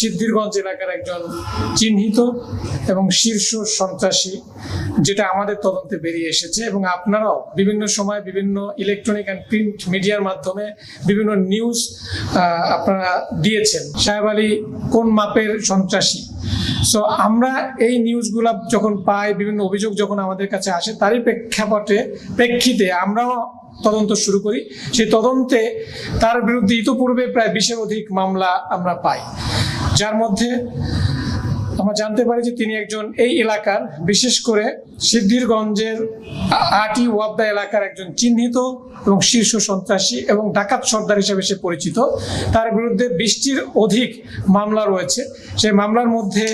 সিদ্ধিরগঞ্জ এলাকার একজন চিহ্নিত এবং শীর্ষ সন্ত্রাসী, যেটা আমাদের তদন্তে বেরিয়ে এসেছে এবং আপনারাও বিভিন্ন সময় বিভিন্ন ইলেকট্রনিক অ্যান্ড প্রিন্ট মিডিয়ার মাধ্যমে বিভিন্ন নিউজ আপনারা দিয়েছেন। সাহেব আলী কোন মাপের সন্ত্রাসী? সো আমরা এই নিউজগুলা যখন পাই, বিভিন্ন অভিযোগ যখন আমাদের কাছে আসে, তারই প্রেক্ষাপটে, প্রেক্ষিতে আমরাও তদন্ত শুরু করি। সেই তদন্তে তার বিরুদ্ধে ইতোপূর্বে প্রায় বিশের অধিক মামলা আমরা পাই। যার মধ্যে আমরা জানতে পারি যে তিনি একজন এই এলাকার, বিশেষ করে সিদ্ধিরগঞ্জের আটি ওয়াবদা এলাকার একজন চিহ্নিত এবং শীর্ষ সন্ত্রাসী এবং ডাকাত সর্দার হিসেবে সে পরিচিত। তার বিরুদ্ধে বৃষ্টির অধিক মামলা রয়েছে। সেই মামলার মধ্যে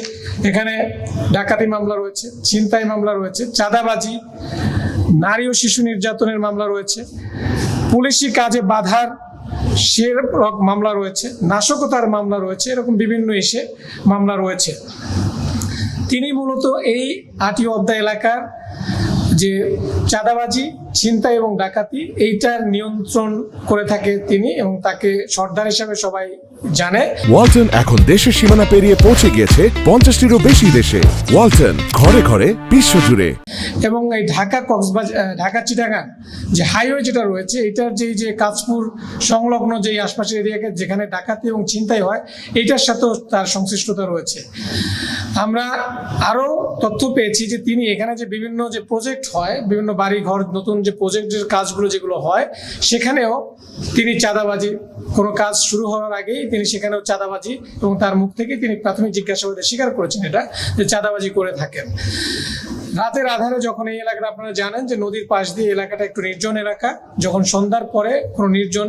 এখানে ডাকাতি মামলা রয়েছে, ছিনতাই মামলা রয়েছে, চাঁদাবাজি, নারী ও শিশু নির্যাতনের মামলা রয়েছে। পুলিশি কাজে বাধার সে রক- মামলা রয়েছে, নাশকতার মামলা রয়েছে, এরকম বিভিন্ন এসে মামলা রয়েছে। তিনি মূলত এই আটি অবদা এলাকার যে চাঁদাবাজি ছিনতাই এবং ডাকাতি এইটার নিয়ন্ত্রণ করে থাকে তিনি এবং তাকে সর্দার হিসাবে সবাই জানে। ওয়ালটন এখন দেশের সীমানা পেরিয়ে পৌঁছে গিয়েছে পঞ্চাশটিরও বেশি দেশে। ওয়ালটন ঘরে ঘরে বিশ্বজুড়ে। এবং এই ঢাকা কক্সবাজার ঢাকা চিটাগাং যে হাইওয়ে যেটা রয়েছে এটার যে যে কাজপুর সংলগ্ন যে আশপাশের এরিয়াকে যেখানে ডাকাতি এবং ছিনতাই হয় এইটার সাথেও তার সংশ্লিষ্টতা রয়েছে। আমরা আরও তথ্য পেয়েছি যে তিনি এখানে যে বিভিন্ন যে প্রজেক্ট হয়, বিভিন্ন বাড়ি ঘর নতুন যে প্রজেক্টের কাজগুলো যেগুলো হয়, সেখানেও তিনি চাঁদাবাজি, কোনো কাজ শুরু হওয়ার আগেই তিনি সেখানেও চাঁদাবাজি এবং তার মুখ থেকে তিনি প্রাথমিক জিজ্ঞাসাবাদে স্বীকার করেছেন এটা, যে চাঁদাবাজি করে থাকেন। রাতের আধারে যখন এই এলাকাটা আপনারা জানেন যে নদীর পাশ দিয়ে এলাকাটা একটু নির্জন এলাকা, যখন সন্ধ্যার পরে কোনো নির্জন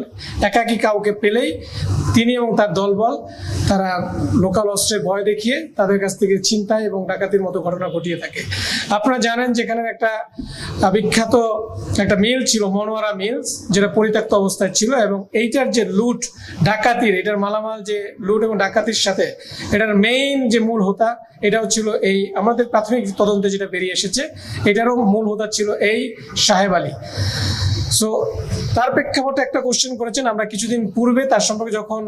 একাকী কাউকে পেলেই তিনি এবং তার দলবল, তারা লোকাল অস্ত্রের ভয় দেখিয়ে তাদের কাছ থেকে ছিনতাই এবং ডাকাতির মতো ঘটনা ঘটিয়ে থাকে। আপনারা জানেন যেখানে একটা বিখ্যাত একটা মিল ছিল, মনোয়ারা মিলস, যেটা পরিত্যক্ত অবস্থায় ছিল এবং এইটার যে লুট ডাকাতির, এটার মালামাল যে লুট এবং ডাকাতির সাথে, এটার মেইন যে মূল হোতা, এটাও ছিল এই, আমাদের প্রাথমিক তদন্তে যেটা বেরিয়ে এসেছে, এটারও মূল হোতা ছিল এই সাহেব আলী। সো তার প্রেক্ষাপটে একটা কোশ্চেন করেছেন। আমরা কিছুদিন পূর্বে তার সম্পর্কে যখন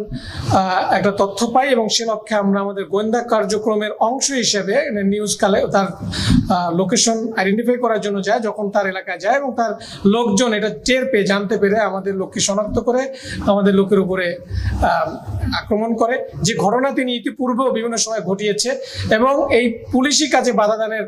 একটা তথ্য পাই এবং সে লক্ষ্যে আমরা আমাদের গোয়েন্দা কার্যক্রমের অংশ হিসেবে নিউজ কালে তার লোকেশন আইডেন্টিফাই করার জন্য যায়, যখন তার এলাকায় যায় এবং তার লোকজন এটা টের পেয়ে, জানতে পেরে আমাদের লোককে শনাক্ত করে, আমাদের লোকের উপরে আক্রমণ করে। যে ঘটনা তিনি ইতিপূর্বেও বিভিন্ন সময় ঘটিয়েছে এবং এই পুলিশি কাজে বাধা দানের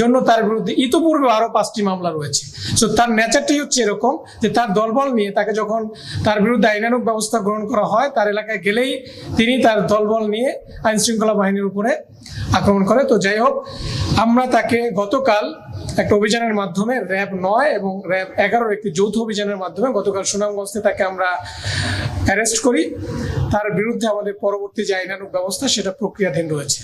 জন্য তার বিরুদ্ধে ইতিপূর্বে আরও পাঁচটি মামলা রয়েছে। সো তার নেচারটি হচ্ছে এরকম যে তার দলবল নিয়ে তাকে যখন তার বিরুদ্ধে আইনানুক ব্যবস্থা গ্রহণ করা হয়, তার এলাকায় গেলেই তিনি তার দলবল নিয়ে আইন শৃঙ্খলা বাহিনীর উপরে আক্রমণ করে। তো যাই হোক, আমরা তাকে গতকাল একটা অভিযানের মাধ্যমে র্যাব নয় এবং র্যাব এগারোর একটি যৌথ অভিযানের মাধ্যমে গতকাল সুনামগঞ্জে তাকে আমরা অ্যারেস্ট করি। তার বিরুদ্ধে আমাদের পরবর্তী যে আইনানুক ব্যবস্থা, সেটা প্রক্রিয়াধীন রয়েছে।